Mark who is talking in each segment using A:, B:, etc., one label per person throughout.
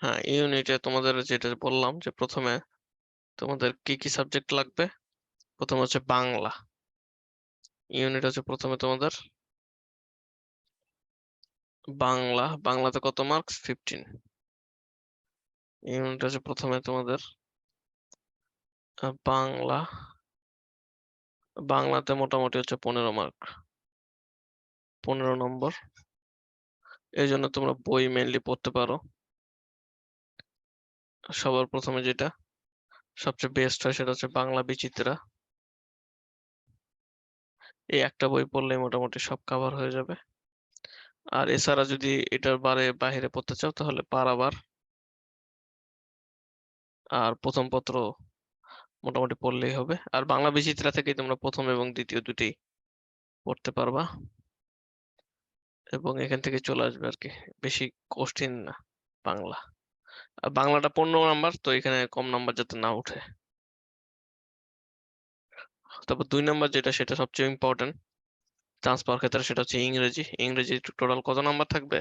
A: হ্যাঁ ইউনিটে তোমাদের যেটা বললাম যে, প্রথমে তোমাদের কি কি সাবজেক্ট লাগবে? প্রথম হচ্ছে বাংলা। ইউনিট হচ্ছে প্রথমে তোমাদের বাংলা। বাংলাতে কত মার্কস? ফিফটিন ইউনিট হচ্ছে প্রথমে তোমাদের বাংলা। বাংলাতে মোটামুটি হচ্ছে পনেরো মার্ক। পনেরো নম্বর। এই জন্য তোমরা বই মেনলি পড়তে পারো। সবার প্রথমে যেটা সবচেয়ে বেস্ট হয় সেটা হচ্ছে বাংলা বিচিত্রা। এই একটা বই পড়লে মোটামুটি সব কভার হয়ে যাবে। আর এছাড়া যদি এটার বারে বাইরে পড়তে চাও তাহলে পারাবার আর প্রথম পত্র মোটামুটি পড়লেই হবে। আর বাংলা বিচিত্রা থেকেই তোমরা প্রথম এবং দ্বিতীয় দুটি পড়তে পারবা। এবং এখান থেকে চলে আসবে আর কি, বেশি কঠিন না বাংলা। বাংলাটা পনেরো নাম্বার, তো এখানে কম নাম্বার যাতে না উঠে তারপর দুই নাম্বার যেটা, সেটা সবচেয়ে ইম্পর্টেন্ট চান্স পাওয়ার ক্ষেত্রে সেটা হচ্ছে ইংরেজি। ইংরেজি টোটাল কত নাম্বার থাকবে?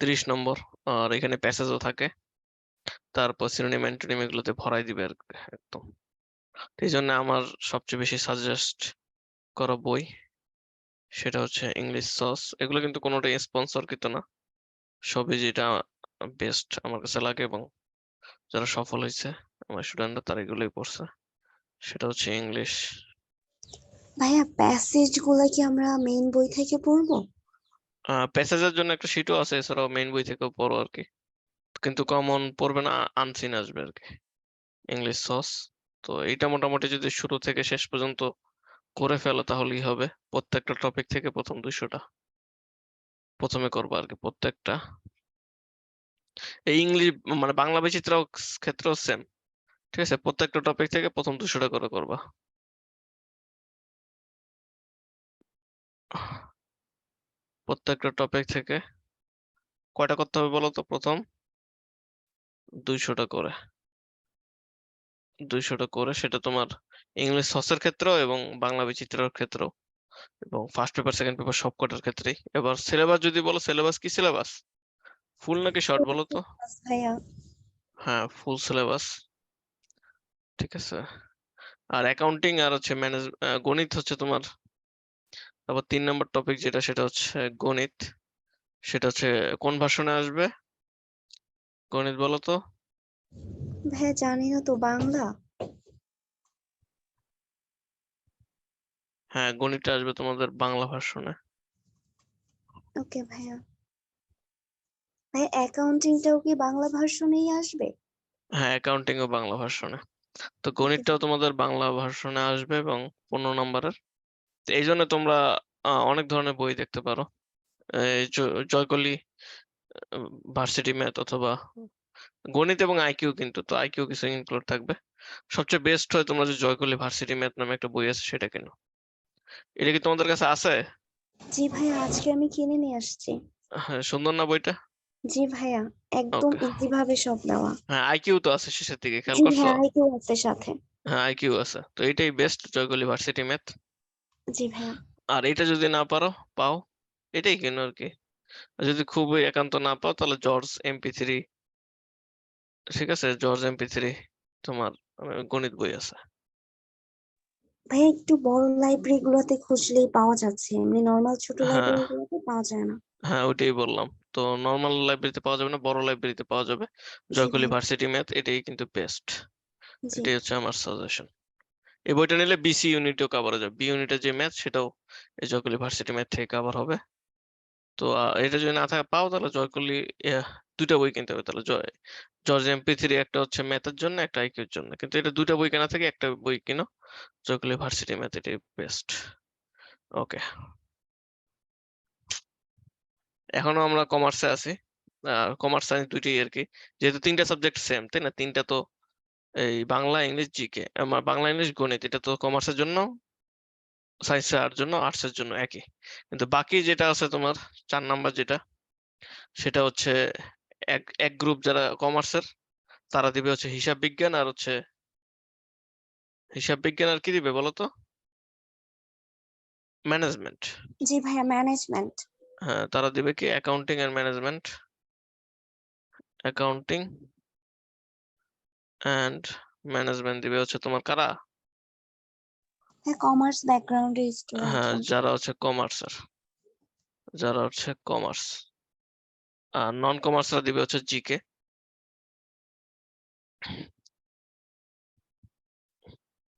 A: ত্রিশ নম্বর, আর এখানে প্যাসেজও থাকে। তারপর সিনোনিম অ্যান্টোনিম এগুলোতে ভরাই দিবে আর একদম। এই জন্য আমার সবচেয়ে বেশি সাজেস্ট করা বই, সেটা হচ্ছে ইংলিশ সস এগুলো কিন্তু কোনোটাই স্পন্সর কৃত না। সবই যেটা বেস্ট আমার কাছে লাগে এবং যারা সফল হয়েছে আমার স্টুডেন্টরা তারা এগুলোই পড়ছে। সেটা হচ্ছে ইংলিশ
B: ভাইয়া প্যাসেজগুলা কি আমরা মেইন বই থেকে পড়ব?
A: প্যাসেজের জন্য একটা শিটও আছে এছাড়াও মেইন বই থেকেও পড়ো আর কি কিন্তু কমন পড়বে না আনসিন আসবে আর কি ইংলিশ সস তো এইটা মোটামুটি যদি শুরু থেকে শেষ পর্যন্ত করে ফেলো তাহলেই হবে। প্রত্যেকটা টপিক থেকে প্রথম দুইশোটা। প্রথমে করব আর কি প্রত্যেকটা। এই ইংলিশ মানে বাংলা বিচিত্র ক্ষেত্রেও সেম ঠিক আছে? প্রত্যেকটা টপিক থেকে প্রথম দুশোটা করে করবা। প্রত্যেকটা টপিক থেকে কয়টা করতে হবে বলো তো প্রথম? দুইশোটা করে। দুইশোটা করে সেটা তোমার ইংলিশ সসের ক্ষেত্রেও এবং বাংলা বিচিত্রের ক্ষেত্রেও। এবং ফার্স্ট পেপার সেকেন্ড পেপার সব কটার ক্ষেত্রেই। এবার সিলেবাস যদি বলো সিলেবাস কি সিলেবাস ফুল নাকি শর্ট বলো তো? হ্যাঁ ফুল সিলেবাস ঠিক আছে। আর অ্যাকাউন্টিং আর হচ্ছে ম্যানেজ গণিত হচ্ছে তোমার তারপর তিন নম্বর টপিক যেটা সেটা হচ্ছে গণিত। সেটা হচ্ছে কোন ভাষণে আসবে? গণিত বলো তো।
B: ভাইয়া জানি না তো বাংলা?
A: হ্যাঁ গণিতটা আসবে তোমাদের বাংলা ভাষণে
B: ওকে ভাইয়া। ভাইয়া অ্যাকাউন্টিংটাও কি বাংলা ভার্সনেই আসবে?
A: হ্যাঁ অ্যাকাউন্টিং ও বাংলা ভার্সনে। তো গণিতটাও তোমাদের বাংলা ভার্সনে আসবে এবং পনেরো নম্বরের। এই জন্য তোমরা অনেক ধরনের বই দেখতে পারো। এই জয়কলি ভার্সিটি ম্যাথ অথবা গণিত এবং আইকিউ কিন্তু। তো আইকিউ কিছু ইনক্লুড থাকবে। সবচেয়ে বেস্ট হয় তোমরা যে জয়কলি ভার্সিটি ম্যাথ নামে একটা বই আছে সেটা কেনো। এটা কি তোমাদের কাছে আছে?
B: জি ভাইয়া আজকে আমি কিনে নিয়ে আসছি।
A: হ্যাঁ সুন্দর না বইটা?
B: জি ভাইয়া একদম ইজি ভাবে সব দেওয়া।
A: হ্যাঁ আইকিউ তো আছে শেষের দিকে খেয়াল করছ?
B: ভাইয়া আইকিউ আছে সাথে।
A: হ্যাঁ আইকিউ আছে। তো এটাই বেস্ট জয়কলি ভার্সিটি ম্যাথ
B: জি ভাইয়া।
A: আর এটা যদি না পারো পাও। এটাই কেনো আর কি। যদি খুবই একান্ত না পাও তাহলে জর্জ এমপি থ্রি ঠিক আছে? জর্জ এমপি থ্রি তোমার গণিত বই আছে।
B: ভাইয়া একটু বড় লাইব্রেরি গুলোতে খুঁজলেই পাওয়া যাচ্ছে। এমনি নর্মাল ছোট
A: হ্যাঁ।
B: লাইব্রেরি গুলোতে পাওয়া যায় না।
A: হ্যাঁ ওইটাই বললাম। তো নর্মাল লাইব্রেরিতে পাওয়া যাবে না বড় লাইব্রেরিতে পাওয়া যাবে। জয়কলি ভার্সিটি ম্যাথ এটাই কিন্তু বেস্ট
B: জি।
A: এটাই হচ্ছে আমার সাজেশন এই বইটা নিলে বিসি ইউনিটও কভার হয়ে যাবে। বি ইউনিটের যে ম্যাথ সেটাও এই জয়কলি ভার্সিটি ম্যাথ থেকে কভার হবে। তো আহ, এটা যদি না থাকে পাও তাহলে জয়কলি দুইটা বই কিনতে হবে তাহলে জয় জর্জ এমপি থ্রি একটা হচ্ছে ম্যাথের জন্য, একটা আইকিউর জন্য। কিন্তু এটা দুইটা বই কেনা থেকে একটা বই কিনো। জয়কলি ভার্সিটি ম্যাথ, এটাই বেস্ট ওকে এখনও আমরা কমার্সে আছি। কমার্স সায়েন্স দুইটাই আর কি। যেহেতু তিনটা সাবজেক্ট সেম তাই না? তিনটা তো এই বাংলা, ইংলিশ জিকে আমার বাংলা, ইংলিশ, গণিত, এটা তো কমার্সের জন্য সায়েন্স এর জন্য আর্টস এর জন্য একই। কিন্তু বাকি যেটা আছে তোমার, চার নাম্বার যেটা, সেটা হচ্ছে এক এক গ্রুপ যারা কমার্সের তারা দিবে হচ্ছে হিসাব বিজ্ঞান আর হচ্ছে হিসাব বিজ্ঞান আর কি দিবে বলো তো ম্যানেজমেন্ট
B: জি ভাইয়া ম্যানেজমেন্ট
A: হ্যাঁ তারা দিবে কি accounting and management accounting and management দিবে হচ্ছে তোমার কারা?
B: হ্যাঁ কমার্স ব্যাকগ্রাউন্ডের স্টুডেন্ট
A: হ্যাঁ যারা হচ্ছে কমার্সের যারা হচ্ছে কমার্স আর নন কমার্সরা দিবে হচ্ছে জিকে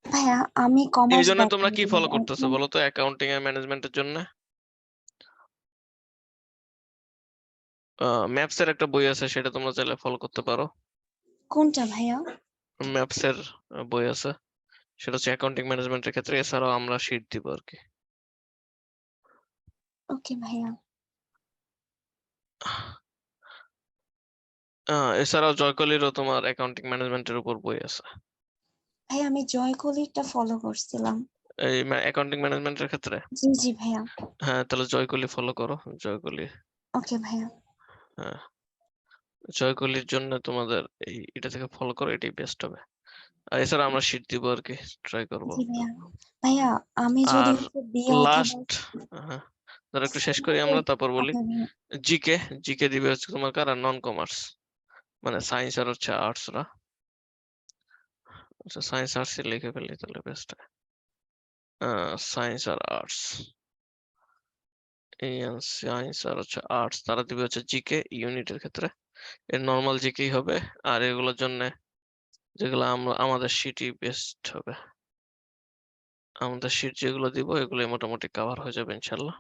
B: ভাইয়া আমি
A: এই
B: কমার্স
A: জন্য তোমরা কি ফলো করতেছো বলো তো অ্যাকাউন্টিং এন্ড ম্যানেজমেন্টের জন্য? ম্যাপস এর একটা বই আছে সেটা তোমরা চাইলে ফলো করতে পারো।
B: কোনটা ভাইয়া?
A: ম্যাপস এর বই আছে। সেটা হচ্ছে অ্যাকাউন্টিং ম্যানেজমেন্টের ক্ষেত্রে এছাড়াও আমরা শিট দিব আর কি।
B: ওকে ভাইয়া।
A: এছাড়াও জয়কলিরও তোমার অ্যাকাউন্টিং ম্যানেজমেন্টের উপর বই আছে।
B: ভাইয়া আমি জয়কলিরটা ফলো করছিলাম।
A: এই অ্যাকাউন্টিং ম্যানেজমেন্টের ক্ষেত্রে?
B: জি জি ভাইয়া।
A: হ্যাঁ তাহলে জয়কলি ফলো করো জয়কলি
B: ওকে ভাইয়া।
A: হ্যাঁ। জয়কলির জন্য তোমাদের এই এটা থেকে ফলো করো এটাই বেস্ট হবে। আর এছাড়া আমরা শিট দিব আর কি ট্রাই করব।
B: ভাইয়া। আমি যদি
A: লাস্ট হ্যাঁ ধরো একটু শেষ করি আমরা তারপর বলি। জিকে জিকে দিবে হচ্ছে তোমার কারা? নন কমার্স মানে সায়েন্স আর হচ্ছে আর্টস আর্টসরা আচ্ছা সায়েন্স আর্টস লিখে ফেললে তাহলে বেস্ট সায়েন্স আর আর্টস সায়েন্স আর হচ্ছে আর্টস তারা দিবে হচ্ছে জিকে ইউনিটের ক্ষেত্রে। এর নর্মাল জিকেই হবে, আর এগুলোর জন্য যেগুলো আমরা আমাদের শিটই বেস্ট হবে। আমাদের শিট যেগুলো দিব, এগুলোই মোটামুটি কভার হয়ে যাবে ইনশাল্লাহ।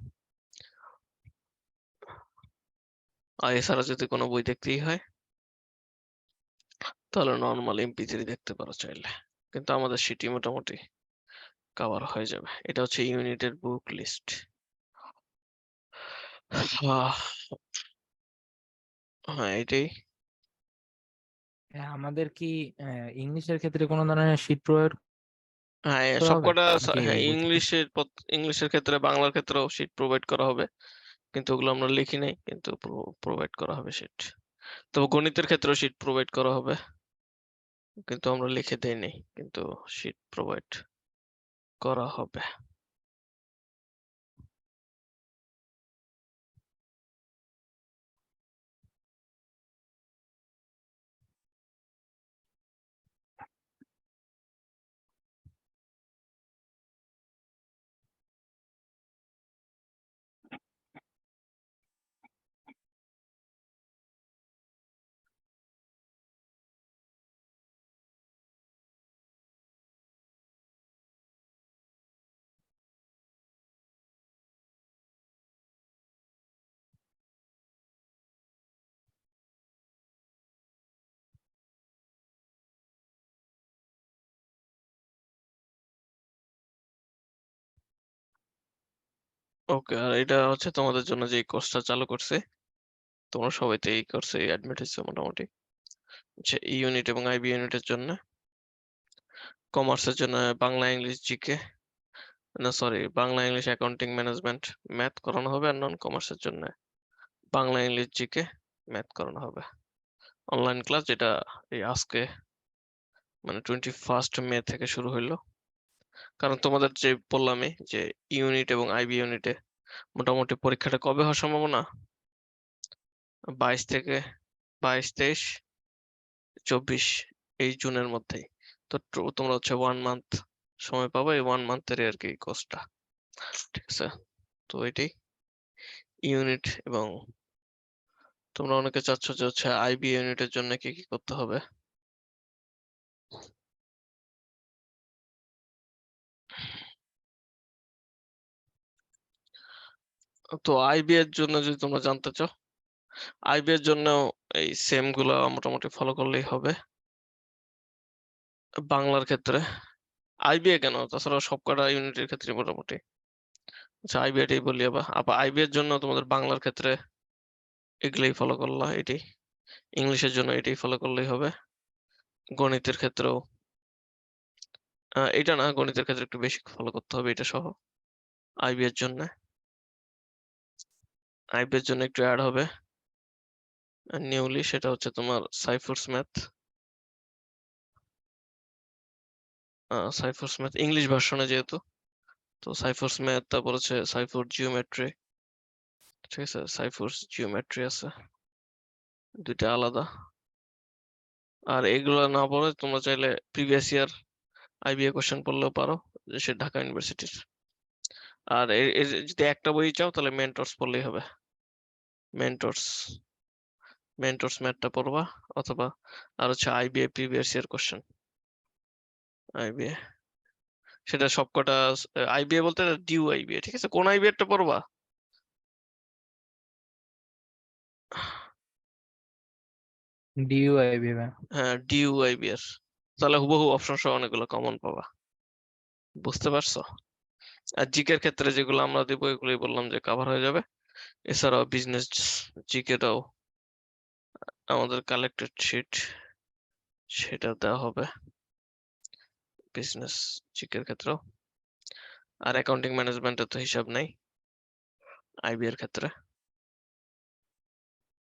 A: আর এছাড়া যদি কোনো বই দেখতেই হয় তাহলে নর্মাল এমপি থ্রি দেখতে পারো চাইলে। কিন্তু আমাদের সিটি মোটামুটি কভার হয়ে যাবে। এটা হচ্ছে ইউনিটের বুক লিস্ট হ্যাঁ এটাই।
C: হ্যাঁ, আমাদের কি ইংলিশের ক্ষেত্রে কোনো ধরনের শীট প্রয়োগ
A: হ্যাঁ সবকটা
C: নাকি
A: হ্যাঁ? ইংলিশের ইংলিশের ক্ষেত্রে বাংলার ক্ষেত্রেও সিট প্রোভাইড করা হবে। কিন্তু ওগুলো আমরা লিখি নাই কিন্তু প্রোভাইড করা হবে সিট তবে গণিতের ক্ষেত্রেও সিট প্রোভাইড করা হবে। কিন্তু আমরা লিখে দেইনি। কিন্তু সিট প্রোভাইড করা হবে। ওকে, আর এটা হচ্ছে তোমাদের জন্য যে কোর্সটা চালু করছে, তোমরা সবাই তো এই কোর্সে অ্যাডমিট হয়েছে মোটামুটি। যে ই ইউনিট এবং আইবি ইউনিটের জন্য কমার্সের জন্য বাংলা ইংলিশ জিকে না sorry Bangla English accounting management math করানো হবে আর নন কমার্সের জন্য বাংলা ইংলিশ জিকে ম্যাথ করানো হবে। অনলাইন ক্লাস যেটা এই আজকে মানে টোয়েন্টি ফার্স্ট মে থেকে শুরু হইল। কারণ তোমাদের যে বললামই যে ইউনিট এবং আইবি ইউনিটে মোটামুটি পরীক্ষাটা কবে হওয়ার সম্ভাবনা? বাইশ থেকে বাইশ, তেইশ, চব্বিশ এই জুনের মধ্যেই। তো তোমরা হচ্ছে ওয়ান মান্থ সময় পাবে এই ওয়ান মান্থের আর কি কোর্সটা ঠিক আছে? তো এটাই ইউনিট এবং তোমরা অনেকে চাচ্ছ যে হচ্ছে আইবি ইউনিটের জন্য কি কি করতে হবে? তো আইবি এর জন্য যদি তোমরা জানতে চাও আইবি এর জন্য এই সেমগুলা মোটামুটি ফলো করলেই হবে। বাংলার ক্ষেত্রে আইবিএ কেন? তাছাড়া সবকটা ইউনিটের ক্ষেত্রে মোটামুটি। আচ্ছা আইবিএটাই বলি আবার। আবার আইবি এর জন্য তোমাদের বাংলার ক্ষেত্রে এগুলোই ফলো করলা এটাই ইংলিশের জন্য এটাই ফলো করলেই হবে। গণিতের ক্ষেত্রেও। এটা না, গণিতের ক্ষেত্রে একটু বেশি ফলো করতে হবে, এটা সহ। আইবি এর জন্য। আইবি এর জন্য একটু অ্যাড হবে। নিউলি সেটা হচ্ছে তোমার সাইফোর্স ম্যাথ সাইফোর্স ম্যাথ ইংলিশ ভার্সনে যেহেতু। তো সাইফোর্স ম্যাথ তারপর হচ্ছে সাইফোর জিওমেট্রি ঠিক আছে? সাইফোর্স জিওমেট্রি আছে। দুইটা আলাদা। আর এগুলো না পড়ে তোমরা চাইলে প্রিভিয়াস ইয়ার আইবিএ কোশ্চেন পড়লেও পারো সে ঢাকা ইউনিভার্সিটির আর যদি একটা বই চাও তাহলে মেন্টরস পড়লেই হবে। মেন্টরস মেন্টরস ম্যাথটা পড়বা অথবা আর হচ্ছে IBA previous year question IBA সেটা সবকটা আইবিএ বলতে ডিউ আইবিএ ঠিক আছে? কোন আইবিএ টা পড়বা?
C: ডিইউআইবি
A: হ্যাঁ ডিউ আইবিএর তাহলে হুবহু অপশন সহ অনেকগুলো কমন পাবা। বুঝতে পারছ? আর জিকের ক্ষেত্রে যেগুলো আমরা দিব এগুলোই বললাম যে কভার হয়ে যাবে। এছাড়াও বিজনেস জিকেটাও আমাদের কালেক্টেড শিট সেটা দেওয়া হবে বিজনেস জিকের ক্ষেত্রেও। আর অ্যাকাউন্টিং ম্যানেজমেন্টের তো হিসাব নাই আইবি এর ক্ষেত্রে।